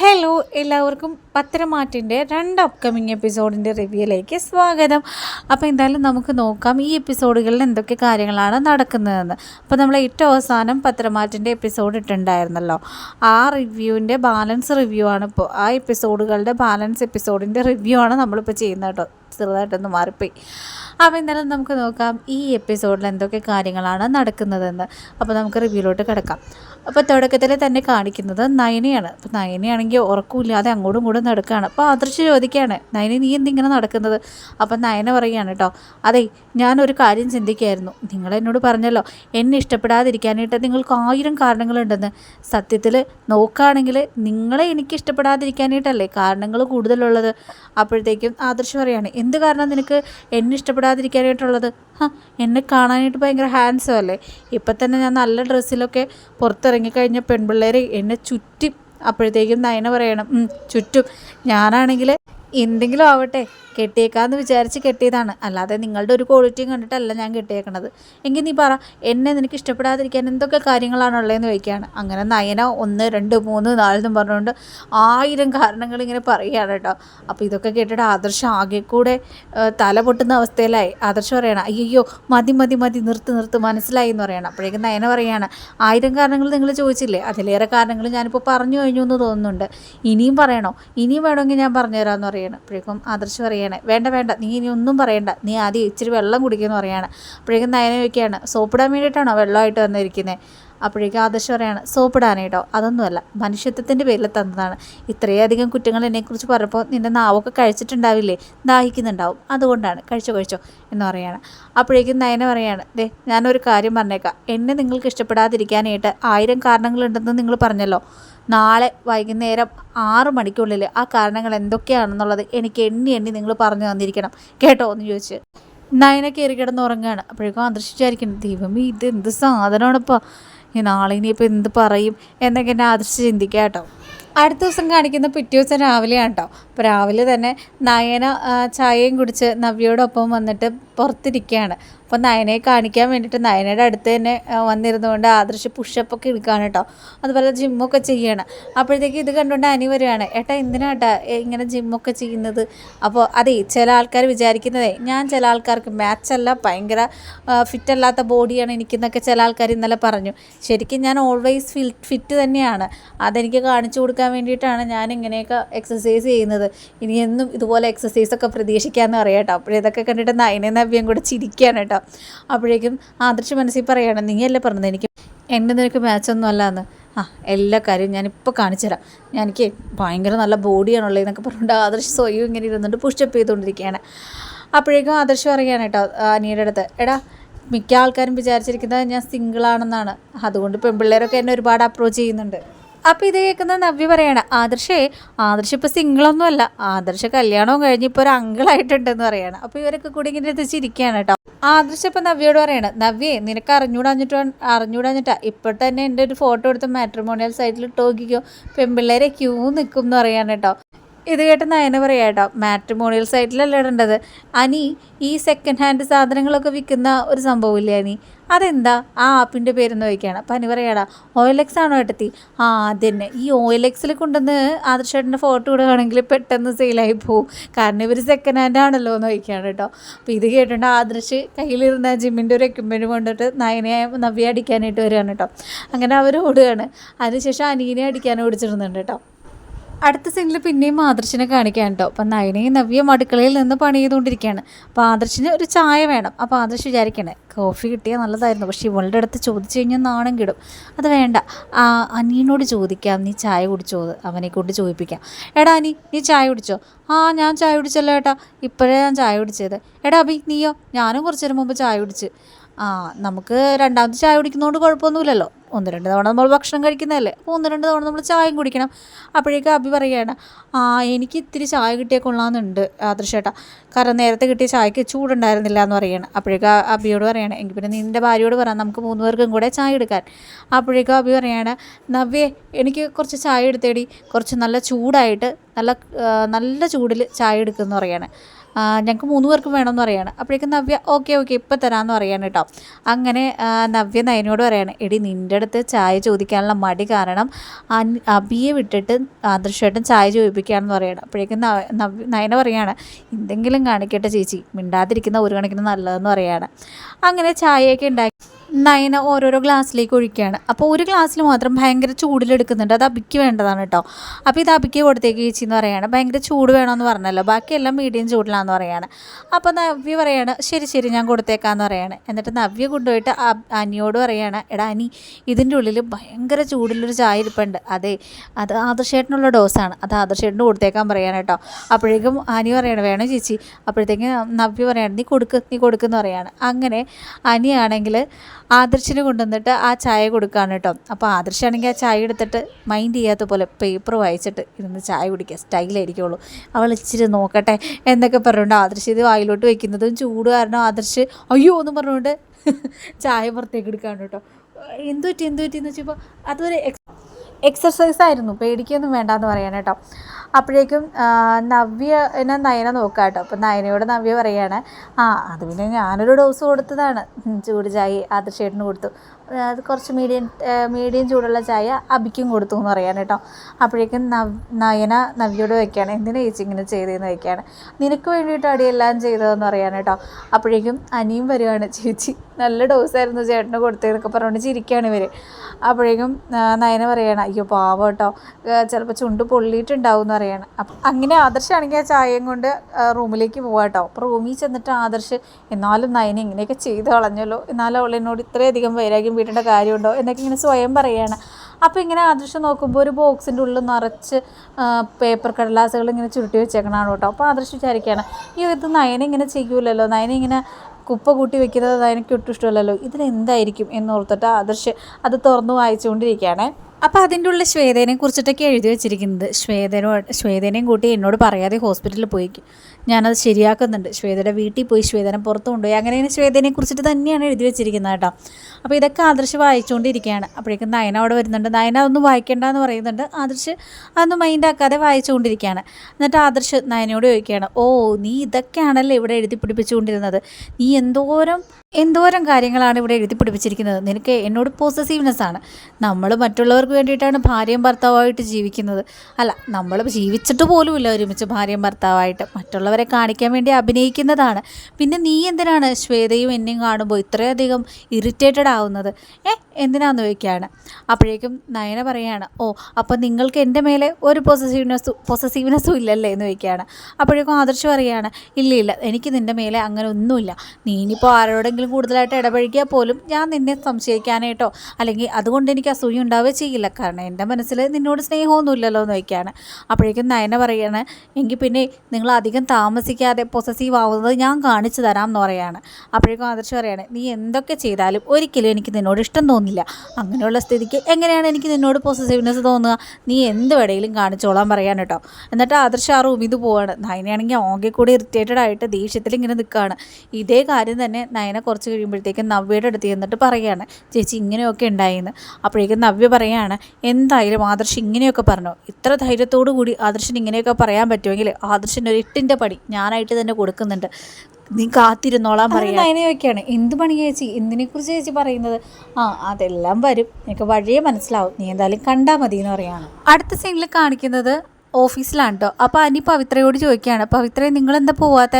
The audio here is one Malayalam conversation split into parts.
ഹലോ എല്ലാവർക്കും പത്രമാറ്റിന്റെ രണ്ട് അപ്കമിങ് എപ്പിസോഡിന്റെ റിവ്യൂയിലേക്ക് സ്വാഗതം. അപ്പോൾ എന്തായാലും നമുക്ക് നോക്കാം ഈ എപ്പിസോഡുകളിൽ എന്തൊക്കെ കാര്യങ്ങളാണ് നടക്കുന്നതെന്ന്. അപ്പോൾ നമ്മൾ ഏറ്റവും അവസാനം പത്രമാറ്റിന്റെ എപ്പിസോഡ് ഇട്ടുണ്ടായിരുന്നല്ലോ ആ റിവ്യൂവിന്റെ ബാലൻസ് റിവ്യൂ ആണ് ഇപ്പോൾ ആ എപ്പിസോഡുകളുടെ ബാലൻസ് എപ്പിസോഡിന്റെ റിവ്യൂ ആണ് നമ്മളിപ്പോൾ ചെയ്യുന്നത് കേട്ടോ. ചെറുതായിട്ടൊന്ന് മാറിപ്പോയി. അപ്പോൾ എന്തായാലും നമുക്ക് നോക്കാം ഈ എപ്പിസോഡിൽ എന്തൊക്കെ കാര്യങ്ങളാണ് നടക്കുന്നതെന്ന്. അപ്പോൾ നമുക്ക് റിവ്യൂലോട്ട് കിടക്കാം. അപ്പോൾ തുടക്കത്തിൽ തന്നെ കാണിക്കുന്നത് നയനയാണ്. അപ്പോൾ നയനയാണെങ്കിൽ ഉറക്കമില്ലാതെ അങ്ങോട്ടും ഇങ്ങോട്ടും നടക്കുകയാണ് അപ്പോൾ ആദർശ് ചോദിക്കുകയാണ് നയന നീ എന്തിങ്ങനെ നടക്കുന്നത്? അപ്പം നയന പറയുകയാണ് കേട്ടോ അതെ ഞാനൊരു കാര്യം ചിന്തിക്കുകയായിരുന്നു നിങ്ങൾ എന്നോട് പറഞ്ഞല്ലോ എന്നെ ഇഷ്ടപ്പെടാതിരിക്കാനായിട്ട് നിങ്ങൾക്ക് ആയിരം കാരണങ്ങളുണ്ടെന്ന്. സത്യത്തിൽ നോക്കുകയാണെങ്കിൽ നിങ്ങളെ എനിക്ക് ഇഷ്ടപ്പെടാതിരിക്കാനായിട്ടല്ലേ കാരണങ്ങൾ കൂടുതലുള്ളത്? അപ്പോഴത്തേക്കും ആദർശ് പറയാണ് എന്ത് കാരണം നിനക്ക് എന്നെ ഇഷ്ടപ്പെടാതിരിക്കാനായിട്ടുള്ളത്? എന്നെ കാണാനായിട്ട് ഭയങ്കര ഹാൻഡ്സം അല്ലേ? ഇപ്പം തന്നെ ഞാൻ നല്ല ഡ്രസ്സിലൊക്കെ പുറത്തിറങ്ങിക്കഴിഞ്ഞ പെൺപിള്ളേർ എന്നെ ചുറ്റി അപ്പോഴത്തേക്കും നയന പറയണം "ഉം, ചുറ്റും ഞാനാണെങ്കിൽ എന്തെങ്കിലും ആവട്ടെ കെട്ടിയേക്കാന്ന് വിചാരിച്ച് കെട്ടിയതാണ്. അല്ലാതെ നിങ്ങളുടെ ഒരു ക്വാളിറ്റിയും കണ്ടിട്ടല്ല ഞാൻ കെട്ടിയേക്കണത്. എങ്കിൽ നീ പറ എന്നെ നിനക്ക് ഇഷ്ടപ്പെടാതിരിക്കാൻ എന്തൊക്കെ കാര്യങ്ങളാണുള്ളതെന്ന് ചോദിക്കുകയാണ്. അങ്ങനെ നയന ഒന്ന് രണ്ട് മൂന്ന് നാലെന്നും പറഞ്ഞുകൊണ്ട് ആയിരം കാരണങ്ങൾ ഇങ്ങനെ പറയുകയാണ് കേട്ടോ. അപ്പോൾ ഇതൊക്കെ കേട്ടിട്ട് ആദർശം ആകെ കൂടെ തല പൊട്ടുന്ന അവസ്ഥയിലായി. ആദർശം പറയണം അയ്യോ മതി മതി മതി നിർത്ത് നിർത്ത് മനസ്സിലായി എന്ന് പറയണം. അപ്പോഴേക്കും നയന പറയാണ് ആയിരം കാരണങ്ങൾ നിങ്ങൾ ചോദിച്ചില്ലേ? അതിലേറെ കാരണങ്ങൾ ഞാനിപ്പോൾ പറഞ്ഞു കഴിഞ്ഞു എന്ന് തോന്നുന്നുണ്ട്. ഇനിയും പറയണോ? ഇനിയും വേണമെങ്കിൽ ഞാൻ പറഞ്ഞുതരാമെന്ന് പറയണം. അപ്പോഴേക്കും ആദർശം പറയാണ് വേണ്ട വേണ്ട. നീ ഇനി ഒന്നും പറയണ്ട. നീ ആദ്യം ഇച്ചിരി വെള്ളം കുടിക്കുമെന്ന് പറയാണ്. അപ്പോഴേക്കും നയന വയ്ക്കുകയാണ് സോപ്പിടാൻ വേണ്ടിയിട്ടാണോ വെള്ളമായിട്ട് വന്നിരിക്കുന്നത് അപ്പോഴേക്കും ആദർശ് പറയാണ് സോപ്പിടാനേട്ടോ അതൊന്നുമല്ല. മനുഷ്യത്വത്തിന്റെ പേരിൽ തന്നതാണ്. ഇത്രയധികം കുറ്റങ്ങൾ എന്നെക്കുറിച്ച് പറഞ്ഞപ്പോൾ നിന്റെ നാവൊക്കെ കഴിച്ചിട്ടുണ്ടാവില്ലേ? ദാഹിക്കുന്നുണ്ടാവും. അതുകൊണ്ടാണ്. കഴിച്ചോ കഴിച്ചോ എന്ന് പറയാണ്. അപ്പോഴേക്കും നയന പറയാണ് ദേ ഞാനൊരു കാര്യം പറഞ്ഞേക്കാം. എന്നെ നിങ്ങൾക്ക് ഇഷ്ടപ്പെടാതിരിക്കാനായിട്ട് ആയിരം കാരണങ്ങളുണ്ടെന്ന് നിങ്ങൾ പറഞ്ഞല്ലോ. നാളെ വൈകുന്നേരം ആറ് മണിക്കുള്ളിൽ ആ കാരണങ്ങൾ എന്തൊക്കെയാണെന്നുള്ളത് എനിക്ക് എണ്ണി എണ്ണി നിങ്ങൾ പറഞ്ഞു തന്നിരിക്കണം. കേട്ടോ? എന്ന് ചോദിച്ച്. നയന കയറി കിടന്ന് ഉറങ്ങുകയാണ് അപ്പോഴേക്കും ആദർശിച്ചായിരിക്കണം ദൈവമേ ഇത് എന്ത് സാധനമാണിപ്പോൾ നാളെ ഇനിയിപ്പോൾ എന്ത് പറയും? എന്നൊക്കെ എന്നെ ആദർശ ചിന്തിക്കുക കേട്ടോ. അടുത്ത ദിവസം കാണിക്കുന്ന പിറ്റേ ദിവസം രാവിലെയാണ് കേട്ടോ. അപ്പോൾ രാവിലെ തന്നെ നയന ചായയും കുടിച്ച് നവ്യയോടൊപ്പം വന്നിട്ട് പുറത്തിരിക്കുകയാണ്. അപ്പോൾ നയനയെ കാണിക്കാൻ വേണ്ടിയിട്ട് നയനയുടെ അടുത്ത് തന്നെ വന്നിരുന്നുകൊണ്ട് ആദർശ് പുഷപ്പൊക്കെ എടുക്കുകയാണ് കേട്ടോ. അതുപോലെ ജിമ്മൊക്കെ ചെയ്യണം അപ്പോഴത്തേക്ക് ഇത് കണ്ടുകൊണ്ട് അനി വരികയാണ്. ഏട്ടാ എന്തിനാട്ടാ ഇങ്ങനെ ജിമ്മൊക്കെ ചെയ്യുന്നത്? അപ്പോൾ അതെ ചില ആൾക്കാർ വിചാരിക്കുന്നതേ ഞാൻ ചില ആൾക്കാർക്ക് മാച്ചല്ല ഭയങ്കര ഫിറ്റ് അല്ലാത്ത ബോഡിയാണ് എനിക്കെന്നൊക്കെ ചില ആൾക്കാർ ഇന്നലെ പറഞ്ഞു. ശരിക്കും ഞാൻ ഓൾവേസ് ഫിൽ ഫിറ്റ് തന്നെയാണ്. അതെനിക്ക് കാണിച്ചു കൊടുക്കാൻ വേണ്ടിയിട്ടാണ് ഞാൻ ഇങ്ങനെയൊക്കെ എക്സസൈസ് ചെയ്യുന്നത്. ഇനി എന്നും ഇതുപോലെ എക്സസൈസ് ഒക്കെ പ്രതീക്ഷിക്കാമെന്ന് അറിയാം കേട്ടോ. അപ്പോഴിതൊക്കെ കണ്ടിട്ട് നയന നവ്യം കൂടെ ചിരിക്കുകയാണ് കേട്ടോ. അപ്പോഴേക്കും ആദർശ് മനസ്സിൽ പറയണം നീയല്ലേ പറഞ്ഞത്? എനിക്ക് എന്റെ നിനക്ക് മാച്ചൊന്നും അല്ല എന്ന് ആ എല്ലാ കാര്യവും ഞാനിപ്പോൾ കാണിച്ചു തരാം. ഞാൻ എനിക്ക് ഭയങ്കര നല്ല ബോഡിയാണുള്ളത് എന്നൊക്കെ പറഞ്ഞിട്ട് ആദർശ് സ്വയം ഇങ്ങനെ ഇരുന്നിട്ട് പുഷപ്പ് ചെയ്തുകൊണ്ടിരിക്കുകയാണ്. അപ്പോഴേക്കും ആദർശ് പറയുകയാണ് കേട്ടോ അനിയുടെ അടുത്ത് എടാ മിക്ക ആൾക്കാരും വിചാരിച്ചിരിക്കുന്നത് ഞാൻ സിംഗിളാണെന്നാണ് അതുകൊണ്ട് പെൺപിള്ളേരൊക്കെ എന്നെ ഒരുപാട് അപ്രോച്ച് ചെയ്യുന്നുണ്ട്. അപ്പോൾ ഇത് കേൾക്കുന്ന നവ്യ പറയണം ആദർശേ ആദർശ് ഇപ്പോൾ സിംഗിളൊന്നും അല്ല ആദർശ കല്യാണവും കഴിഞ്ഞ് ഇപ്പോൾ ഒരു അങ്കിളായിട്ടുണ്ടെന്ന് പറയാണ്. അപ്പോൾ ഇവരൊക്കെ കൂടി ഇങ്ങനെ എത്തിച്ചിരിക്കുകയാണ് ചിരിക്കുകയാണ് കേട്ടോ. ആദർശ് ഇപ്പം നവ്യയോട് പറയണം നവ്യേ നിനക്ക് അറിഞ്ഞൂടാഞ്ഞിട്ട് അറിഞ്ഞൂടാഞ്ഞിട്ടാ ഇപ്പോൾ തന്നെ എന്റെ ഒരു ഫോട്ടോ എടുത്ത് മാട്രിമോണിയൽ സൈറ്റിൽ ടോക്കിക്കോ പെൺപിള്ളേരെ ക്യൂ നിൽക്കും എന്ന് പറയാണ് കേട്ടോ. ഇത് കേട്ട് നയന പറയാം കേട്ടോ മാട്രിമോണിയൽ സൈറ്റിലല്ല ഇടേണ്ടത്? അനി ഈ സെക്കൻഡ് ഹാൻഡ് സാധനങ്ങളൊക്കെ വിൽക്കുന്ന ഒരു സംഭവമില്ലേ അനി? അതെന്താ? ആ ആപ്പിന്റെ പേരെന്ന് ചോദിക്കുകയാണ്. അപ്പം അനി പറയാടാ ഓയിലെക്സ് ആണോ ഏട്ടത്തി? ആ അതന്നെ. ഈ ഓയിലെക്സിൽ കൊണ്ടുവന്ന് ആദർശേട്ടന്റെ ഫോട്ടോ ഇടുകയാണെങ്കിൽ പെട്ടെന്ന് സെയിലായി പോവും. കാരണം ഇവർ സെക്കൻഡ് ഹാൻഡ് ആണല്ലോ എന്ന് ചോദിക്കുകയാണ് കേട്ടോ. അപ്പോൾ ഇത് കേട്ടിട്ട് ആദർശ് കയ്യിലിരുന്ന ജിമ്മിന്റെ ഒരു എക്യുപ്മെന്റ് കൊണ്ടിട്ട് നയനെ നവ്യ അടിക്കാനായിട്ട് വരികയാണ് കേട്ടോ. അങ്ങനെ അവർ ഓടുകയാണ് അതിനുശേഷം അനീനെ അടിക്കാൻ ഓടിച്ചിരുന്നുണ്ട് കേട്ടോ. അടുത്ത സീനിൽ പിന്നെയും ആദർശിനെ കാണിക്കാൻ കേട്ടോ അപ്പം നയനയും നവ്യം അടുക്കളയിൽ നിന്ന് പണി ചെയ്തുകൊണ്ടിരിക്കുകയാണ്. അപ്പോൾ ആദർശിന് ഒരു ചായ വേണം. അപ്പോൾ ആദർശ് വിചാരിക്കണേ കോഫി കിട്ടിയാൽ നല്ലതായിരുന്നു. പക്ഷേ ഇവളുടെ അടുത്ത് ചോദിച്ചു കഴിഞ്ഞാൽ നാണം കിടും. അത് വേണ്ട. ആ അനിയനോട് ചോദിക്കാം. നീ ചായ കുടിച്ചോ? അവനെ കൊണ്ട് ചോദിപ്പിക്കാം. എടാ അനി നീ ചായ കുടിച്ചോ? ആ ഞാൻ ചായ കുടിച്ചല്ലോ ഏട്ടാ. ഇപ്പോഴേ ഞാൻ ചായ കുടിച്ചത്. എടാ അഭി നീയോ? ഞാനും കുറച്ചു നേരം മുമ്പ് ചായ കുടിച്ച്. ആ നമുക്ക് രണ്ടാമത് ചായ കുടിക്കുന്നതുകൊണ്ട് കുഴപ്പമൊന്നുമില്ലല്ലോ. ഒന്ന് രണ്ട് തവണ നമ്മൾ ഭക്ഷണം കഴിക്കുന്നതല്ലേ? അപ്പോൾ ഒന്ന് രണ്ട് തവണ നമ്മൾ ചായയും കുടിക്കണം. അപ്പോഴേക്കും അഭി പറയുകയാണ് ആ എനിക്ക് ഇത്തിരി ചായ കിട്ടിയാൽ കൊള്ളാമെന്നുണ്ട് ആദർശേട്ടാ. കാരണം നേരത്തെ കിട്ടിയ ചായക്ക് ചൂടുണ്ടായിരുന്നില്ല എന്ന് പറയുകയാണ് അപ്പോഴേക്കും അബിയോട് പറയണം എങ്കിൽ പിന്നെ നിന്റെ ഭാര്യയോട് പറയാം നമുക്ക് മൂന്ന് പേർക്കും കൂടെ ചായ എടുക്കാൻ. അപ്പോഴേക്കും അബി പറയാണ് നവ്യേ എനിക്ക് കുറച്ച് ചായ എടുത്തേടി. കുറച്ച് നല്ല ചൂടായിട്ട് നല്ല നല്ല ചൂടിൽ ചായ എടുക്കുമെന്ന് പറയാണ്. ഞങ്ങൾക്ക് മൂന്ന് പേർക്കും വേണമെന്ന് പറയാണ്. അപ്പോഴേക്കും നവ്യ ഓക്കെ ഓക്കെ ഇപ്പം തരാമെന്ന് പറയാണ് കേട്ടോ. അങ്ങനെ നവ്യ നയനോട് പറയാണ് എടി നിന്റെ അടുത്ത് ചായ ചോദിക്കാനുള്ള മടി കാരണം അബിയെ വിട്ടിട്ട് ആദർശമായിട്ടും ചായ ചോദിപ്പിക്കുകയാണെന്ന് പറയണം. അപ്പോഴേക്കും നയന പറയാണ് എന്തെങ്കിലും കാണിക്കട്ടെ ചേച്ചി മിണ്ടാതിരിക്കുന്ന ഒരു കണക്കിന് നല്ലതെന്ന് പറയാണ്. അങ്ങനെ ചായയൊക്കെ ഉണ്ടാക്കി നയന ഓരോരോ ഗ്ലാസ്സിലേക്ക് ഒഴിക്കുകയാണ്. അപ്പോൾ ഒരു ഗ്ലാസ്സിൽ മാത്രം ഭയങ്കര ചൂടിലെടുക്കുന്നുണ്ട് അത് അബിക്ക് വേണ്ടതാണ് കേട്ടോ. അപ്പോൾ ഇത് അബിക്ക് കൊടുത്തേക്ക് ചേച്ചി എന്ന് പറയുകയാണ്. ഭയങ്കര ചൂട് വേണമെന്ന് പറഞ്ഞല്ലോ. ബാക്കിയെല്ലാം മീഡിയം ചൂടിലാണെന്ന് പറയുകയാണ്. അപ്പോൾ നവ്യ പറയാണ് ശരി ശരി ഞാൻ കൊടുത്തേക്കാന്ന് പറയാണ് എന്നിട്ട് നവ്യ കൊണ്ടുപോയിട്ട് അനിയോട് പറയുകയാണ് എടാ അനി ഇതിന്റെ ഉള്ളിൽ ഭയങ്കര ചൂടിലൊരു ചായ ഇരിപ്പുണ്ട്. അതെ അത് ആദർശേട്ടനുള്ള ഡോസാണ്. അത് ആദർശേട്ടന് കൊടുത്തേക്കാൻ പറയാണ് കേട്ടോ. അപ്പോഴേക്കും അനി പറയണം വേണം ചേച്ചി? അപ്പോഴത്തേക്കും നവ്യ പറയാണ് നീ കൊടുക്ക് നീ കൊടുക്കെന്ന് പറയാണ് അങ്ങനെ അനിയാണെങ്കിൽ ആദർശിന് കൊണ്ടുവന്നിട്ട് ആ ചായ കൊടുക്കുകയാണ് കേട്ടോ. അപ്പോൾ ആദർശാണെങ്കിൽ ആ ചായ എടുത്തിട്ട് മൈൻഡ് ചെയ്യാത്ത പോലെ പേപ്പർ വായിച്ചിട്ട് ഇരുന്ന് ചായ കുടിക്കുക. സ്റ്റൈലായിരിക്കുള്ളൂ അവൾ ഇച്ചിരി നോക്കട്ടെ എന്നൊക്കെ പറഞ്ഞുകൊണ്ട് ആദർശ് ഇത് വായിലോട്ട് വെക്കുന്നതും ചൂട് കാരണം ആദർശ് അയ്യോ എന്ന് പറഞ്ഞുകൊണ്ട് ചായ പുറത്തേക്ക് എടുക്കുകയാണ് കേട്ടോ. എന്തു പറ്റി എന്തു പറ്റി എന്ന് വെച്ചപ്പോൾ അതൊരു എക്സ് എക്സർസൈസ് ആയിരുന്നു. പേടിക്കൊന്നും വേണ്ട എന്ന് പറയാൻ കേട്ടോ. അപ്പോഴേക്കും നവ്യ എന്നെ നയന നോക്കാം കേട്ടോ. അപ്പം നയനയോട് നവ്യ പറയാണ് ആ അത് പിന്നെ ഞാനൊരു ഡോസ് കൊടുത്തതാണ്. ചൂട് ചായ ആദർശേട്ടന് കൊടുത്തു. അത് കുറച്ച് മീഡിയം മീഡിയം ചൂടുള്ള ചായ അബിക്കും കൊടുത്തു എന്ന് പറയാൻ കേട്ടോ. അപ്പോഴേക്കും നവ് നയന നവ്യോട് വയ്ക്കുകയാണ് എന്തിനാ ചേച്ചി ഇങ്ങനെ ചെയ്തതെന്ന് വയ്ക്കുകയാണ് നിനക്ക് വേണ്ടിയിട്ട് അടിയെല്ലാം ചെയ്തതെന്ന് പറയാൻ കേട്ടോ. അപ്പോഴേക്കും അനിയും വരുവാണ്. ചേച്ചി നല്ല ഡോസായിരുന്നു ചേട്ടന് കൊടുത്തതെന്നൊക്കെ പറഞ്ഞുകൊണ്ട് ചിരിക്കുകയാണ് ഇവർ അപ്പോഴേക്കും നയന പറയണം അയ്യോ പാവം കേട്ടോ. ചിലപ്പോൾ ചുണ്ട് പൊള്ളിയിട്ടുണ്ടാവും എന്ന് പറയാണ്. അപ്പം അങ്ങനെ ആദർശാണെങ്കിൽ ആ ചായയും കൊണ്ട് റൂമിലേക്ക് പോവാം കേട്ടോ. അപ്പോൾ റൂമിൽ ചെന്നിട്ട് ആദർശ് എന്നാലും നയന ഇങ്ങനെയൊക്കെ ചെയ്ത് കളഞ്ഞല്ലോ. എന്നാലും അവൾ എന്നോട് ഇത്രയധികം വൈരാഗ്യം വീട്ടേണ്ട കാര്യമുണ്ടോ എന്നൊക്കെ ഇങ്ങനെ സ്വയം പറയുകയാണ് അപ്പോൾ ഇങ്ങനെ ആദർശ് നോക്കുമ്പോൾ ഒരു ബോക്സിന്റെ ഉള്ളിൽ നിറച്ച് പേപ്പർ കടലാസുകൾ ഇങ്ങനെ ചുരുട്ടി വെച്ചേക്കണാണ് കേട്ടോ. അപ്പോൾ ആദർശ് വിചാരിക്കുകയാണ് ഈ ഇത് നയന ഇങ്ങനെ ചെയ്യൂലല്ലോ. നയന ഇങ്ങനെ കുപ്പ കൂട്ടി വെക്കുന്നത് അതിനൊക്കെ ഒട്ടും ഇഷ്ടമല്ലല്ലോ. ഇതിനെന്തായിരിക്കും എന്നോർത്തിട്ട് ആദർശ് അത് തുറന്ന് വായിച്ചുകൊണ്ടിരിക്കുകയാണ്. അപ്പോൾ അതിന്റെ ഉള്ളിൽ ശ്വേതനെ കുറിച്ചിട്ടൊക്കെ എഴുതി വെച്ചിരിക്കുന്നത്. ശ്വേതനോട് ശ്വേതനെയും കൂട്ടി എന്നോട് പറയാതെ ഹോസ്പിറ്റലിൽ പോയി. ഞാനത് ശരിയാക്കുന്നുണ്ട്. ശ്വേതയുടെ വീട്ടിൽ പോയി ശ്വേതനെ പുറത്ത് കൊണ്ടുപോയി. അങ്ങനെ ശ്വേതനെ കുറിച്ചിട്ട് തന്നെയാണ് എഴുതി വെച്ചിരിക്കുന്നത് കേട്ടോ. അപ്പോൾ ഇതൊക്കെ ആദർശ് വായിച്ചുകൊണ്ടിരിക്കുകയാണ്. അപ്പോഴേക്കും നയന അവിടെ വരുന്നുണ്ട്. നയന അതൊന്നും വായിക്കേണ്ട എന്ന് പറയുന്നുണ്ട്. ആദർശ് അതൊന്നും മൈൻഡാക്കാതെ വായിച്ചുകൊണ്ടിരിക്കുകയാണ്. എന്നിട്ട് ആദർശ് നയനയോട് ചോദിക്കുകയാണ് ഓ നീ ഇതൊക്കെയാണല്ലേ ഇവിടെ എഴുതി പിടിപ്പിച്ചുകൊണ്ടിരുന്നത്? നീ എന്തോരം എന്തോരം കാര്യങ്ങളാണ് ഇവിടെ എഴുതി പിടിപ്പിച്ചിരിക്കുന്നത്? നിനക്ക് എന്നോട് പോസസീവ്നെസ് ആണ്. നമ്മൾ മറ്റുള്ളവർക്ക് വേണ്ടിയിട്ടാണ് ഭാര്യയും ഭർത്താവായിട്ട് ജീവിക്കുന്നത്. അല്ല നമ്മൾ ജീവിച്ചിട്ട് പോലുമില്ല ഒരുമിച്ച് ഭാര്യയും ഭർത്താവായിട്ട് മറ്റുള്ളവരെ കാണിക്കാൻ വേണ്ടി അഭിനയിക്കുന്നതാണ്. പിന്നെ നീ എന്തിനാണ് ശ്വേതയും എന്നെയും കാണുമ്പോൾ ഇത്രയധികം ഇറിറ്റേറ്റഡ് ആവുന്നത്? ഏ എന്തിനാന്ന് ചോദിക്കുകയാണ്. അപ്പോഴേക്കും നയന പറയാണ് ഓ അപ്പോൾ നിങ്ങൾക്ക് എന്റെ മേലെ ഒരു പൊസസീവ്നെസ്സും പൊസസീവ്നെസ്സും ഇല്ലല്ലേ? എന്ന് ചോദിക്കുകയാണ്. അപ്പോഴേക്കും ആദർശ് പറയുകയാണ് ഇല്ല ഇല്ല എനിക്ക് നിന്റെ മേലെ അങ്ങനെ ഒന്നുമില്ല. നീ ഇനിയിപ്പോൾ ആരോടെങ്കിലും കൂടുതലായിട്ട് ഇടപഴകിയാൽ പോലും ഞാൻ നിന്നെ സംശയിക്കാനായിട്ടോ അല്ലെങ്കിൽ അതുകൊണ്ട് എനിക്ക് അസൂയ ഉണ്ടാവുകയോ ചെയ്യില്ല. കാരണം എന്റെ മനസ്സിൽ നിന്നോട് സ്നേഹമൊന്നുമില്ലല്ലോ എന്ന് വയ്ക്കുകയാണ് അപ്പോഴേക്കും നയന പറയാണ് എങ്കിൽ പിന്നെ നിങ്ങൾ അധികം താമസിക്കാതെ പൊസസീവ് ആവുന്നത് ഞാൻ കാണിച്ചു തരാം എന്ന് പറയാണ്. അപ്പോഴേക്കും ആദർശ് പറയാണ് നീ എന്തൊക്കെ ചെയ്താലും ഒരിക്കലും എനിക്ക് നിന്നോട് ഇഷ്ടം തോന്നില്ല. അങ്ങനെയുള്ള സ്ഥിതിക്ക് എങ്ങനെയാണ് എനിക്ക് നിന്നോട് പോസസീവ്നെസ് തോന്നുക? നീ എന്ത് വേണമെങ്കിലും കാണിച്ചോളാൻ പറയാൻ കേട്ടോ. എന്നിട്ട് ആദർശ് ആ റൂമിൽ നിന്ന് പോവാണ്. നയനയാണെങ്കിൽ ആകെ കൂടി ഇറിറ്റേറ്റഡ് ആയിട്ട് ദേഷ്യത്തിൽ ഇങ്ങനെ നിൽക്കുകയാണ്. ഇതേ കാര്യം തന്നെ നയന കുറച്ച് കഴിയുമ്പോഴത്തേക്കും നവ്യയുടെ അടുത്ത് ചെന്നിട്ട് പറയുകയാണ് ചേച്ചി ഇങ്ങനെയൊക്കെ ഉണ്ടായിന്ന്. അപ്പോഴേക്കും നവ്യ പറയുകയാണ് എന്തായാലും ആദർശ് ഇങ്ങനെയൊക്കെ പറഞ്ഞു. ഇത്ര ധൈര്യത്തോടു കൂടി ആദർശന് ഇങ്ങനെയൊക്കെ പറയാൻ പറ്റുമെങ്കിൽ ആദർശന് ഒരു എട്ടിന്റെ പടി ഞാനായിട്ട് തന്നെ കൊടുക്കുന്നുണ്ട്. നീ കാത്തിരുന്നോളാൻ പറയുന്നത് അതിനെയൊക്കെയാണ് എന്ത് പണി ചേച്ചി? എന്തിനെക്കുറിച്ച് ചേച്ചി പറയുന്നത്? ആ അതെല്ലാം വരും. നിനക്ക് വഴിയേ മനസ്സിലാവും. നീ എന്തായാലും കണ്ടാൽ മതി എന്ന് പറയാണ്. അടുത്ത സീനിൽ കാണിക്കുന്നത് ഓഫീസിലാണ് കേട്ടോ അപ്പോൾ അനി പവിത്രയോട് ചോദിക്കുകയാണ് പവിത്രയെ നിങ്ങൾ എന്താ പോവാത്ത?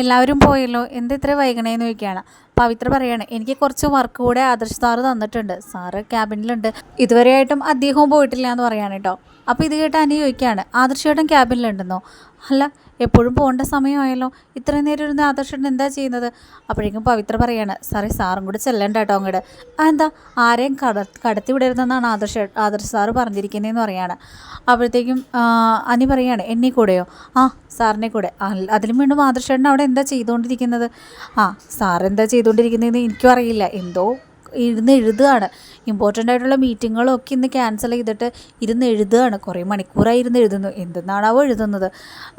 എല്ലാവരും പോയല്ലോ. എന്താ ഇത്ര വൈകണേന്ന് ചോദിക്കുകയാണ്. പവിത്ര പറയാണ് എനിക്ക് കുറച്ച് വർക്ക് കൂടെ ആദർശ് സാറ് തന്നിട്ടുണ്ട്. സാറ് ക്യാബിനിലുണ്ട് ഇതുവരെയായിട്ടും അദ്ദേഹവും പോയിട്ടില്ല എന്ന് പറയാണ് കേട്ടോ അപ്പോൾ ഇത് കേട്ട് അനി ചോദിക്കുകയാണ് ആദർശേട്ടൻ ക്യാബിനിലുണ്ടെന്നോ അല്ല എപ്പോഴും പോകേണ്ട സമയമായല്ലോ. ഇത്രയും നേരം ഇരുന്ന് ആദർശൻ എന്താ ചെയ്യുന്നത്? അപ്പോഴേക്കും പവിത്ര പറയാണ് സാറേ സാറും കൂടെ ചെല്ലണ്ട കേട്ടോ അങ്ങോട്ട്. എന്താ ആരെയും കട കടത്തി വിടരുതെന്നാണ് ആദർശ ആദർശ് സാറ് പറഞ്ഞിരിക്കുന്നതെന്ന് പറയാണ്. അപ്പോഴത്തേക്കും അനി പറയാണ് എന്നെ കൂടെയോ? ആ സാറിനെ കൂടെ. അതിലും വീണ്ടും ആദർശേട്ടൻ അവിടെ എന്താ ചെയ്തുകൊണ്ടിരിക്കുന്നത്? ആ സാറെന്താ ചെയ്തുകൊണ്ടിരിക്കുന്നതെന്ന് എനിക്കും അറിയില്ല. എന്തോ ഇരുന്ന് എഴുതുകയാണ്. ഇമ്പോർട്ടന്റ് ആയിട്ടുള്ള മീറ്റിങ്ങുകളൊക്കെ ഇന്ന് ക്യാൻസൽ ചെയ്തിട്ട് ഇരുന്ന് എഴുതുകയാണ്. കുറേ മണിക്കൂറായി ഇരുന്ന് എഴുതുന്നു. എന്തെന്നാണാവോ എഴുതുന്നത്.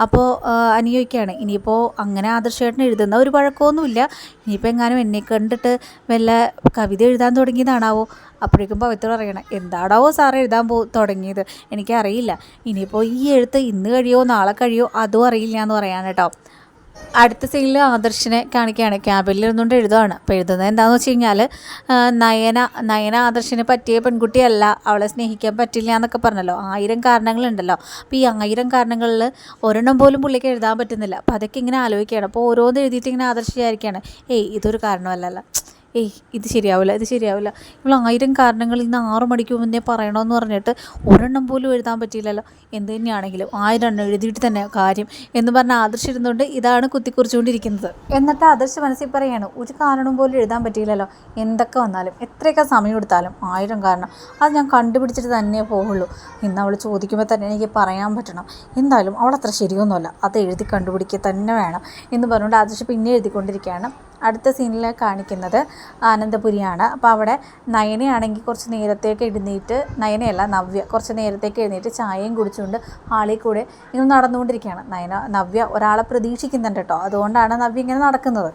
അപ്പോൾ അനുയോഗിക്കുകയാണ് ഇനിയിപ്പോൾ അങ്ങനെ ആദർശമായിട്ട് എഴുതുന്ന ഒരു പഴക്കമൊന്നുമില്ല. ഇനിയിപ്പോൾ എങ്ങാനും എന്നെ കണ്ടിട്ട് വല്ല കവിത എഴുതാൻ തുടങ്ങിയതാണാവോ? അപ്പോഴേക്കും പവിത്ര പറയണം എന്താണാവോ സാർ എഴുതാൻ പോ തുടങ്ങിയത്? എനിക്കറിയില്ല. ഇനിയിപ്പോൾ ഈ എഴുത്ത് ഇന്ന് കഴിയോ നാളെ കഴിയോ അതും അറിയില്ല എന്ന് പറയാൻ കേട്ടോ. അടുത്ത സീനിൽ ആദർശിനെ കാണിക്കുകയാണ്. ക്യാബിനിൽ ഇരുന്നുകൊണ്ട് എഴുതുകയാണ് അപ്പോൾ എഴുതുന്നത് എന്താണെന്ന് വെച്ച് കഴിഞ്ഞാൽ നയന നയന ആദർശിന് പറ്റിയ പെൺകുട്ടിയല്ല അവളെ സ്നേഹിക്കാൻ പറ്റില്ല എന്നൊക്കെ പറഞ്ഞല്ലോ. ആയിരം കാരണങ്ങളുണ്ടല്ലോ. അപ്പോൾ ഈ ആയിരം കാരണങ്ങളിൽ ഒരെണ്ണം പോലും പുള്ളിക്ക് എഴുതാൻ പറ്റുന്നില്ല. അപ്പോൾ അതൊക്കെ ഇങ്ങനെ ആലോചിക്കുകയാണ്. അപ്പോൾ ഓരോന്ന് എഴുതിയിട്ട് ഇങ്ങനെ ആദർശ് ഏയ് ഇതൊരു കാരണമല്ലല്ലോ. ഏയ് ഇത് ശരിയാവില്ല ഇത് ശരിയാവില്ല. ഇവൾ ആയിരം കാരണങ്ങൾ ഇന്ന് ആറു മണിക്ക് മുന്നേ പറയണമെന്ന് പറഞ്ഞിട്ട് ഒരെണ്ണം പോലും എഴുതാൻ പറ്റിയില്ലല്ലോ. എന്ത് തന്നെയാണെങ്കിലും ആയിരം എണ്ണം എഴുതിയിട്ട് തന്നെ കാര്യം എന്ന് പറഞ്ഞ ആദർശ് ഇരുന്നുകൊണ്ട് ഇതാണ് കുത്തിക്കുറിച്ചുകൊണ്ടിരിക്കുന്നത്. എന്നിട്ട് ആദർശ് മനസ്സിൽ പറയാണ് ഒരു കാരണം പോലും എഴുതാൻ പറ്റിയില്ലല്ലോ. എന്തൊക്കെ വന്നാലും എത്രയൊക്കെ സമയം എടുത്താലും ആയിരം കാരണം. അത് ഞാൻ കണ്ടുപിടിച്ചിട്ട് തന്നെ പോവുള്ളൂ. ഇന്ന് അവൾ ചോദിക്കുമ്പോൾ തന്നെ എനിക്ക് പറയാൻ പറ്റണം. എന്തായാലും അവൾ അത്ര ശരിയൊന്നുമല്ല. അത് എഴുതി കണ്ടുപിടിക്കുക തന്നെ വേണം എന്ന് പറഞ്ഞുകൊണ്ട് ആദർശ് പിന്നെ എഴുതിക്കൊണ്ടിരിക്കുകയാണ്. അടുത്ത സീനിൽ കാണിക്കുന്നത് ആനന്ദപുരിയാണ്. അപ്പോൾ അവിടെ നയനയാണെങ്കിൽ കുറച്ച് നേരത്തേക്ക് എഴുന്നേറ്റ് നയനയല്ല നവ്യ കുറച്ച് നേരത്തേക്ക് എഴുന്നേറ്റ് ചായയും കുടിച്ചുകൊണ്ട് ഹാളിൽ കൂടെ ഇങ്ങനെ നടന്നുകൊണ്ടിരിക്കുകയാണ്. നയന നവ്യ ഒരാളെ പ്രതീക്ഷിക്കുന്നുണ്ട് കേട്ടോ. അതുകൊണ്ടാണ് നവ്യ ഇങ്ങനെ നടക്കുന്നത്.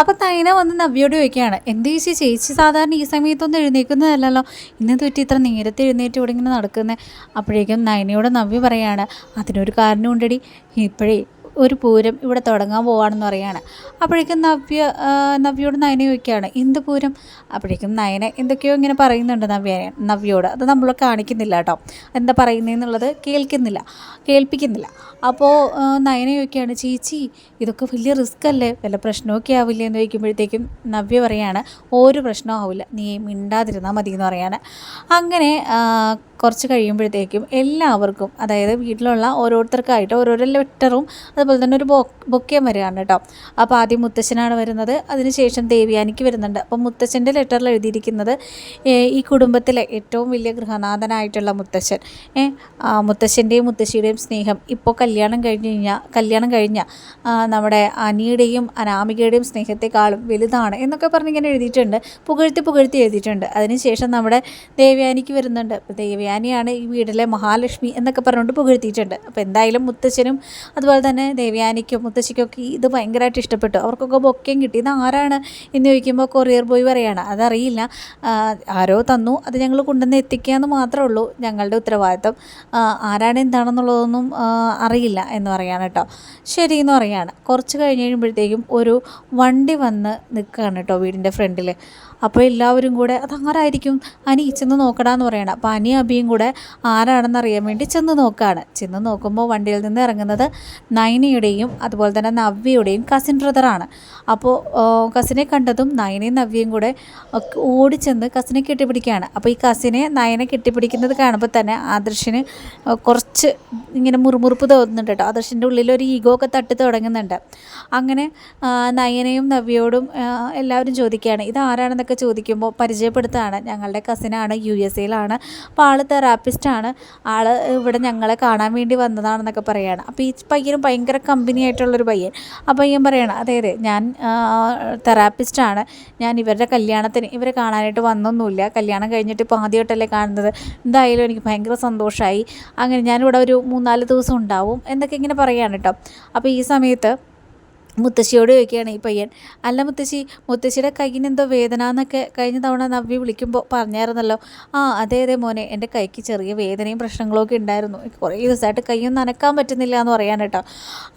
അപ്പോൾ നയന വന്ന് നവ്യോട് ചോദിക്കുകയാണ് എന്ത് ചേച്ചി? ചേച്ചി സാധാരണ ഈ സമയത്തൊന്നും എഴുന്നേക്കുന്നതല്ലല്ലോ ഇന്ന് തൊറ്റി ഇത്ര നേരത്തെ എഴുന്നേറ്റ് ഇവിടെ ഇങ്ങനെ നടക്കുന്നത് അപ്പോഴേക്കും നയനയോട് നവ്യ പറയാണ് അതിനൊരു കാരണമുണ്ടടി. ഇപ്പോഴേ ഒരു പൂരം ഇവിടെ തുടങ്ങാൻ പോവാണെന്ന് പറയാണ് അപ്പോഴേക്കും നവ്യ നവ്യോട് നയന ചോദിക്കുകയാണ് എന്ത് പൂരം? അപ്പോഴേക്കും നയന എന്തൊക്കെയോ ഇങ്ങനെ പറയുന്നുണ്ട് നവ്യ നവ്യോട്. അത് നമ്മൾ കാണിക്കുന്നില്ല കേട്ടോ. എന്താ പറയുന്നതെന്നുള്ളത് കേൾക്കുന്നില്ല കേൾപ്പിക്കുന്നില്ല. അപ്പോൾ നയന ചോദിക്കുകയാണ് ചേച്ചി ഇതൊക്കെ വലിയ റിസ്ക് അല്ലേ? വല്ല പ്രശ്നമൊക്കെ ആവില്ലേ? എന്ന് ചോദിക്കുമ്പോഴത്തേക്കും നവ്യ പറയാണ് ഒരു പ്രശ്നവും ആവില്ല. നീ മിണ്ടാതിരുന്നാൽ മതി എന്ന് പറയാണ് അങ്ങനെ കുറച്ച് കഴിയുമ്പോഴത്തേക്കും എല്ലാവർക്കും അതായത് വീട്ടിലുള്ള ഓരോരുത്തർക്കായിട്ട് ഓരോരോ ലെറ്ററും അതുപോലെ തന്നെ ഒരു ബൊക്കയും വരികയാണ് കേട്ടോ. അപ്പോൾ ആദ്യം മുത്തശ്ശനാണ് വരുന്നത് അതിനുശേഷം ദേവിയാനിക്ക് വരുന്നുണ്ട്. അപ്പോൾ മുത്തശ്ശന്റെ ലെറ്ററിൽ എഴുതിയിരിക്കുന്നത് ഈ കുടുംബത്തിലെ ഏറ്റവും വലിയ ഗൃഹനാഥനായിട്ടുള്ള മുത്തശ്ശൻ മുത്തശ്ശന്റെയും മുത്തശ്ശിയുടെയും സ്നേഹം ഇപ്പോൾ കല്യാണം കഴിഞ്ഞ് കഴിഞ്ഞാൽ കല്യാണം കഴിഞ്ഞ നമ്മുടെ അനിയുടെയും അനാമികയുടെയും സ്നേഹത്തെക്കാളും വലുതാണ് എന്നൊക്കെ പറഞ്ഞിങ്ങനെ എഴുതിയിട്ടുണ്ട്. പുകഴ്ത്തി പുകഴ്ത്തി എഴുതിയിട്ടുണ്ട്. അതിനുശേഷം നമ്മുടെ ദേവയാനിക്ക് വരുന്നുണ്ട്. ദേവയാനിയാണ് ഈ വീട്ടിലെ മഹാലക്ഷ്മി എന്നൊക്കെ പറഞ്ഞുകൊണ്ട് പുകഴ്ത്തിയിട്ടുണ്ട്. അപ്പോൾ എന്തായാലും മുത്തച്ഛനും അതുപോലെ തന്നെ ദേവയാനിക്കും മുത്തശ്ശിക്കൊക്കെ ഇത് ഭയങ്കരമായിട്ട് ഇഷ്ടപ്പെട്ടു. അവർക്കൊക്കെ ബൊക്കയും കിട്ടി. ഇത് ആരാണ് എന്ന് ചോദിക്കുമ്പോൾ കൊറിയർ ബോയ് പറയാണ്. അതറിയില്ല. ആരോ തന്നു. അത് ഞങ്ങൾ കൊണ്ടുവന്ന് എത്തിക്കുക എന്ന് മാത്രമേ ഉള്ളൂ ഞങ്ങളുടെ ഉത്തരവാദിത്തം. ആരാണ് എന്താണെന്നുള്ളതൊന്നും അറിയില്ല എന്ന് പറയാണ് കേട്ടോ. ശരി എന്ന് പറയാണ്. കുറച്ച് കഴിഞ്ഞ് കഴിയുമ്പോഴത്തേക്കും ഒരു വണ്ടി വന്ന് നിൽക്കുകയാണ് കേട്ടോ വീടിന്റെ ഫ്രണ്ടിൽ. അപ്പോൾ എല്ലാവരും കൂടെ അതാരായിരിക്കും അനി ചെന്ന് നോക്കടാന്ന് പറയണം. അപ്പോൾ അനി അബിയും കൂടെ ആരാണെന്ന് അറിയാൻ വേണ്ടി ചെന്ന് നോക്കുകയാണ് ചെന്ന് നോക്കുമ്പോൾ വണ്ടിയിൽ നിന്ന് ഇറങ്ങുന്നത് നൈനയുടെയും അതുപോലെ തന്നെ നവ്യയുടെയും കസിൻ ബ്രദറാണ് അപ്പോൾ കസിനെ കണ്ടതും നയനയും നവ്യയും കൂടെ ഓടിച്ചെന്ന് കസിനെ കെട്ടിപ്പിടിക്കുകയാണ്. അപ്പോൾ ഈ കസിനെ നയനെ കെട്ടിപ്പിടിക്കുന്നത് കാണുമ്പോൾ തന്നെ ആദർശിന് കുറച്ച് ഇങ്ങനെ മുറുമുറുപ്പ് തോന്നുന്നുണ്ട് കേട്ടോ. ആദർശിന്റെ ഉള്ളിൽ ഒരു ഈഗോ ഒക്കെ തട്ടി തുടങ്ങുന്നുണ്ട്. അങ്ങനെ നയനയും നവ്യയോടും എല്ലാവരും ചോദിക്കുകയാണ് ഇത് ആരാണെന്നൊക്കെ ചോദിക്കുമ്പോൾ പരിചയപ്പെടുത്തുകയാണ് ഞങ്ങളുടെ കസിനാണ് യു എസ് എയിലാണ്. അപ്പോൾ ആൾ തെറാപ്പിസ്റ്റാണ് ആൾ ഇവിടെ ഞങ്ങളെ കാണാൻ വേണ്ടി വന്നതാണെന്നൊക്കെ പറയുകയാണ് അപ്പോൾ ഈ പയ്യനും ഭയങ്കര കമ്പനി ആയിട്ടുള്ളൊരു പയ്യൻ. ആ പയ്യൻ പറയണം അതെ അതെ ഞാൻ തെറാപ്പിസ്റ്റാണ് ഞാൻ ഇവരുടെ കല്യാണത്തിന് ഇവരെ കാണാനായിട്ട് വന്നൊന്നുമില്ല. കല്യാണം കഴിഞ്ഞിട്ട് ഇപ്പോൾ ആദ്യമായിട്ടല്ലേ കാണുന്നത്. എന്തായാലും എനിക്ക് ഭയങ്കര സന്തോഷമായി അങ്ങനെ ഞാനിവിടെ ഒരു മൂന്നാൽ ദിവസം ഉണ്ടാവും. എന്നൊക്കെ ഇങ്ങനെ പറയുകയാണ് കേട്ടോ. അപ്പോൾ ഈ സമയത്ത് മുത്തശ്ശിയോട് ചോദിക്കുകയാണ് ഈ പയ്യൻ. അല്ല മുത്തശ്ശി മുത്തശ്ശിയുടെ കൈയിന് എന്തോ വേദന എന്നൊക്കെ കഴിഞ്ഞ തവണ നവ്യ വിളിക്കുമ്പോൾ പറഞ്ഞായിരുന്നല്ലോ. ആ അതെ അതെ മോനെ. എന്റെ കൈക്ക് ചെറിയ വേദനയും പ്രശ്നങ്ങളൊക്കെ ഉണ്ടായിരുന്നു. കുറേ ദിവസമായിട്ട് കൈയൊന്നും നനക്കാൻ പറ്റുന്നില്ല എന്ന് പറയാൻ കേട്ടോ.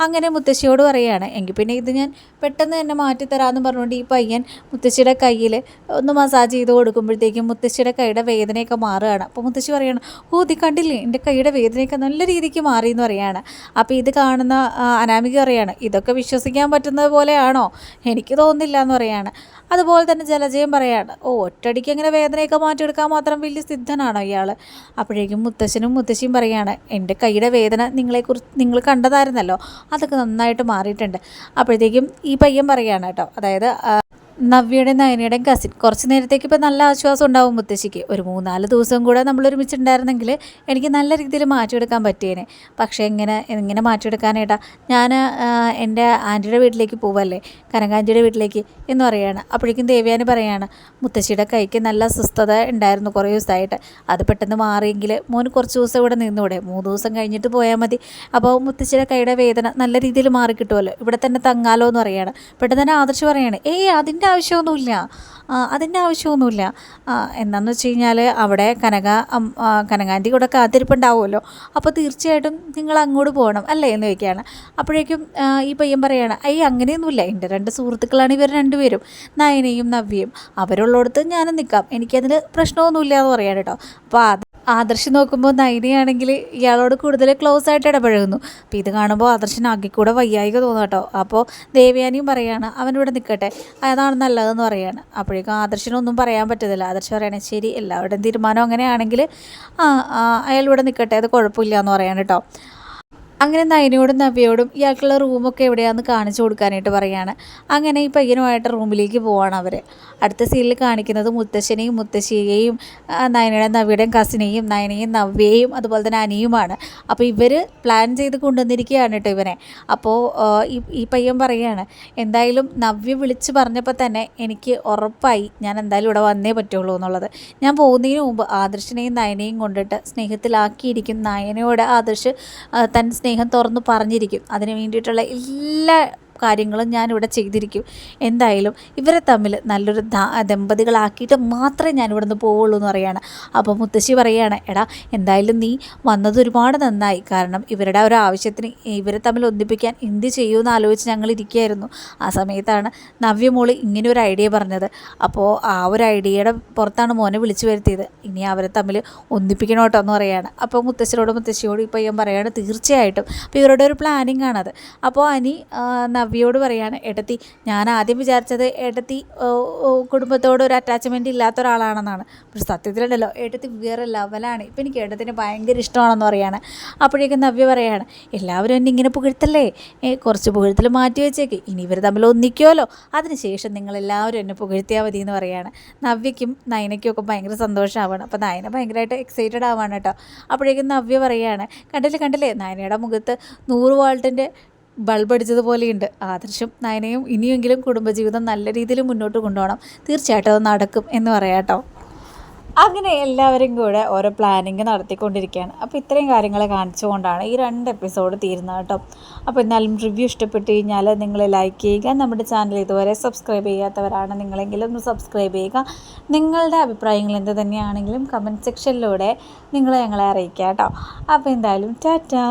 അങ്ങനെ മുത്തശ്ശിയോട് പറയുകയാണ് എങ്കിൽ പിന്നെ ഇത് ഞാൻ പെട്ടെന്ന് തന്നെ മാറ്റിത്തരാമെന്ന് പറഞ്ഞുകൊണ്ട് ഈ പയ്യൻ മുത്തശ്ശിയുടെ കയ്യിൽ ഒന്ന് മസാജ് ചെയ്ത് കൊടുക്കുമ്പോഴത്തേക്കും മുത്തശ്ശിയുടെ കൈയുടെ വേദനയൊക്കെ മാറുകയാണ്. അപ്പോൾ മുത്തശ്ശി പറയുകയാണ് ഓ ഇത് കണ്ടില്ലേ? എന്റെ കൈയുടെ വേദനയൊക്കെ നല്ല രീതിക്ക് മാറി എന്ന് പറയുകയാണ് അപ്പോൾ ഇത് കാണുന്ന അനാമിക പറയാണ് ഇതൊക്കെ വിശ്വസിക്കാൻ പറ്റുന്നത് പോലെയാണോ? എനിക്ക് തോന്നുന്നില്ല എന്ന് പറയാണ്. അതുപോലെ തന്നെ ജലജയം പറയാണ് ഓ ഒറ്റടിക്ക് അങ്ങനെ വേദനയൊക്കെ മാറ്റിയെടുക്കാൻ മാത്രം വലിയ സിദ്ധനാണോ ഇയാൾ അപ്പോഴേക്കും മുത്തശ്ശനും മുത്തശ്ശിയും പറയാണ് എന്റെ കൈയുടെ വേദന നിങ്ങളെക്കുറിച്ച് നിങ്ങൾ കണ്ടതായിരുന്നല്ലോ അതൊക്കെ നന്നായിട്ട് മാറിയിട്ടുണ്ട്. അപ്പോഴത്തേക്കും ഈ പയ്യൻ പറയാണ് കേട്ടോ അതായത് നവ്യയുടെയും നയനയുടെയും കസിൻ കുറച്ച് നേരത്തേക്ക് ഇപ്പോൾ നല്ല ആശ്വാസം ഉണ്ടാവും മുത്തശ്ശിക്ക്. ഒരു മൂന്നാൽ ദിവസം കൂടെ നമ്മൾ ഒരുമിച്ചുണ്ടായിരുന്നെങ്കിൽ എനിക്ക് നല്ല രീതിയിൽ മാറ്റിയെടുക്കാൻ പറ്റിയേനെ. പക്ഷേ എങ്ങനെ എങ്ങനെ മാറ്റിയെടുക്കാനായിട്ടാ ഞാൻ എന്റെ ആന്റിയുടെ വീട്ടിലേക്ക് പോവല്ലേ? കനകാന്റിയുടെ വീട്ടിലേക്ക് എന്ന് പറയുകയാണ് അപ്പോഴേക്കും ദേവ്യാനി പറയാണ് മുത്തശ്ശിയുടെ കൈക്ക് നല്ല അസ്വസ്ഥത ഉണ്ടായിരുന്നു കുറേ ദിവസമായിട്ട്. അത് പെട്ടെന്ന് മാറിയെങ്കിൽ മോന് കുറച്ച് ദിവസം ഇവിടെ നിന്നൂടെ. മൂന്ന് ദിവസം കഴിഞ്ഞിട്ട് പോയാൽ മതി. അപ്പോൾ മുത്തശ്ശിയുടെ കൈയുടെ വേദന നല്ല രീതിയിൽ മാറി കിട്ടുമല്ലോ ഇവിടെ തന്നെ തങ്ങാലോ എന്ന് പറയുകയാണ് പെട്ടെന്ന് തന്നെ ആദർശ് പറയാണ് ഏയ് അതിന്റെ അതിന്റെ ആവശ്യമൊന്നുമില്ല. അതിന്റെ ആവശ്യമൊന്നുമില്ല. എന്താണെന്ന് വെച്ച് കഴിഞ്ഞാൽ അവിടെ കനക കനകാന്റെ കൂടെ കാത്തിരിപ്പുണ്ടാവുമല്ലോ. അപ്പോൾ തീർച്ചയായിട്ടും നിങ്ങൾ അങ്ങോട്ട് പോകണം അല്ലേ എന്ന് ചോദിക്കുകയാണ്. അപ്പോഴേക്കും ഈ പയ്യൻ പറയുകയാണ് അയ്യ അങ്ങനെയൊന്നുമില്ല. എന്റെ രണ്ട് സുഹൃത്തുക്കളാണ് ഇവർ രണ്ടുപേരും. നയനയും നവ്യയും. അവരുള്ളിടത്ത് ഞാനും നിൽക്കാം. എനിക്കതിന് പ്രശ്നമൊന്നുമില്ല എന്ന് പറയാണ് കേട്ടോ. അപ്പോൾ അത് ആദർശ് നോക്കുമ്പോൾ നൈനയാണെങ്കിൽ ഇയാളോട് കൂടുതൽ ക്ലോസ് ആയിട്ട് ഇടപഴകുന്നു. അപ്പോൾ ഇത് കാണുമ്പോൾ ആദർശിന് ആകെ കൂടെ വയ്യായിക തോന്നും കേട്ടോ. അപ്പോൾ ദേവയാനിയും പറയാണ് അവനിവിടെ നിൽക്കട്ടെ. അതാണ് നല്ലതെന്ന് പറയാണ്. അപ്പോഴേക്കും ആദർശിനൊന്നും പറയാൻ പറ്റത്തില്ല. ആദർശ പറയണേ ശരി എല്ലാവരുടെയും തീരുമാനം അങ്ങനെയാണെങ്കിൽ അയാൾ ഇവിടെ നിൽക്കട്ടെ അത് കുഴപ്പമില്ല എന്ന് പറയാണ് കേട്ടോ. അങ്ങനെ നയനയോടും നവ്യയോടും ഇയാൾക്കുള്ള റൂമൊക്കെ എവിടെയാണെന്ന് കാണിച്ചു കൊടുക്കാനായിട്ട് പറയാണ്. അങ്ങനെ ഈ പയ്യനുമായിട്ട് റൂമിലേക്ക് പോവാണ് അവർ അടുത്ത സീനിൽ കാണിക്കുന്നത് മുത്തശ്ശനെയും മുത്തശ്ശിയെയും നയനയുടെ നവ്യയുടെയും കസിനെയും നയനയും നവ്യയും അതുപോലെ തന്നെ അനിയുമാണ്. അപ്പോൾ ഇവർ പ്ലാൻ ചെയ്ത് കൊണ്ടുവന്നിരിക്കുകയാണ് കേട്ടോ ഇവനെ. അപ്പോൾ ഈ പയ്യൻ പറയുകയാണ് എന്തായാലും നവ്യ വിളിച്ച് പറഞ്ഞപ്പോൾ തന്നെ എനിക്ക് ഉറപ്പായി ഞാൻ എന്തായാലും ഇവിടെ വന്നേ പറ്റുള്ളൂ എന്നുള്ളത്. ഞാൻ പോകുന്നതിന് മുമ്പ് ആദർശിനെയും നയനയും കൊണ്ടിട്ട് സ്നേഹത്തിലാക്കിയിരിക്കും നയനയോട് ആദർശ് തൻ സ്നേഹം തുറന്ന് പറഞ്ഞിരിക്കും. അതിന് വേണ്ടിയിട്ടുള്ള എല്ലാ കാര്യങ്ങളും ഞാനിവിടെ ചെയ്തിരിക്കും. എന്തായാലും ഇവരെ തമ്മിൽ നല്ലൊരു ദമ്പതികളാക്കിയിട്ട് മാത്രമേ ഞാൻ ഇവിടെ നിന്ന് പോവുള്ളൂ എന്ന് പറയാണ്. അപ്പോൾ മുത്തശ്ശി പറയുകയാണ് എടാ എന്തായാലും നീ വന്നത് ഒരുപാട് നന്നായി. കാരണം ഇവരുടെ ഒരു ആവശ്യത്തിന് ഇവരെ തമ്മിൽ ഒന്നിപ്പിക്കാൻ എന്ത് ചെയ്യുമെന്ന് ആലോചിച്ച് ഞങ്ങൾ ഇരിക്കുകയായിരുന്നു. ആ സമയത്താണ് നവ്യമോൾ ഇങ്ങനെ ഒരു ഐഡിയ പറഞ്ഞത്. അപ്പോൾ ആ ഒരു ഐഡിയയുടെ പുറത്താണ് മോനെ വിളിച്ചു വരുത്തിയത്. ഇനി അവരെ തമ്മിൽ ഒന്നിപ്പിക്കണം കേട്ടോ എന്ന് പറയാണ്. അപ്പോൾ മുത്തശ്ശിയോട് മുത്തശ്ശിയോട് ഇപ്പോൾ ഞാൻ പറയാണ് തീർച്ചയായിട്ടും. അപ്പോൾ ഇവരുടെ ഒരു പ്ലാനിങ് ആണത്. അപ്പോൾ അനി നവ്യയോട് പറയാണ് ഏട്ടത്തി ഞാൻ ആദ്യം വിചാരിച്ചത് ഏട്ടത്തി കുടുംബത്തോട് ഒരു അറ്റാച്ച്മെന്റ് ഇല്ലാത്ത ഒരാളാണെന്നാണ്. പക്ഷെ സത്യത്തിലുണ്ടല്ലോ ഏട്ടത്തി വേറെ ലെവലാണ് ഇപ്പം എനിക്ക് ഏട്ടത്തിന് ഭയങ്കര ഇഷ്ടമാണെന്ന് പറയാണ്. അപ്പോഴേക്കും നവ്യ പറയാണ് എല്ലാവരും എന്നെ ഇങ്ങനെ പുകഴ്ത്തല്ലേ? കുറച്ച് പുകഴ്ത്തൽ മാറ്റി വെച്ചേക്ക്. ഇനി ഇവർ തമ്മിൽ ഒന്നിക്കുമല്ലോ അതിനുശേഷം നിങ്ങളെല്ലാവരും എന്നെ പുകഴ്ത്തിയാൽ മതി എന്ന് പറയാണ്. നവ്യയ്ക്കും നയനയ്ക്കും ഒക്കെ ഭയങ്കര സന്തോഷമാവാണ്. അപ്പോൾ നയന ഭയങ്കരമായിട്ട് എക്സൈറ്റഡ് ആവാണ് കേട്ടോ. അപ്പോഴേക്കും നവ്യ പറയാണ് കണ്ടില്ലേ കണ്ടില്ലേ? നയനയുടെ മുഖത്ത് നൂറ് വാൾട്ടിന്റെ ബൾബ് അടിച്ചതുപോലെയുണ്ട് ആദർശം നയനയും ഇനിയെങ്കിലും കുടുംബജീവിതം നല്ല രീതിയിൽ മുന്നോട്ട് കൊണ്ടുപോകണം. തീർച്ചയായിട്ടും അത് നടക്കും എന്ന് പറയാം അങ്ങനെ എല്ലാവരും കൂടെ ഓരോ പ്ലാനിങ് നടത്തിക്കൊണ്ടിരിക്കുകയാണ്. അപ്പോൾ ഇത്രയും കാര്യങ്ങൾ കാണിച്ചുകൊണ്ടാണ് ഈ രണ്ട് എപ്പിസോഡ് തീരുന്നത് കേട്ടോ. അപ്പോൾ എന്നാലും റിവ്യൂ ഇഷ്ടപ്പെട്ട് കഴിഞ്ഞാൽ നിങ്ങൾ ലൈക്ക് ചെയ്യുക. നമ്മുടെ ചാനൽ ഇതുവരെ സബ്സ്ക്രൈബ് ചെയ്യാത്തവരാണ് നിങ്ങളെങ്കിലും ഒന്ന് സബ്സ്ക്രൈബ് ചെയ്യുക. നിങ്ങളുടെ അഭിപ്രായങ്ങൾ എന്ത് തന്നെയാണെങ്കിലും കമന്റ് സെക്ഷനിലൂടെ നിങ്ങൾ ഞങ്ങളെ അറിയിക്കുക കേട്ടോ. അപ്പോൾ എന്തായാലും ടാറ്റാ.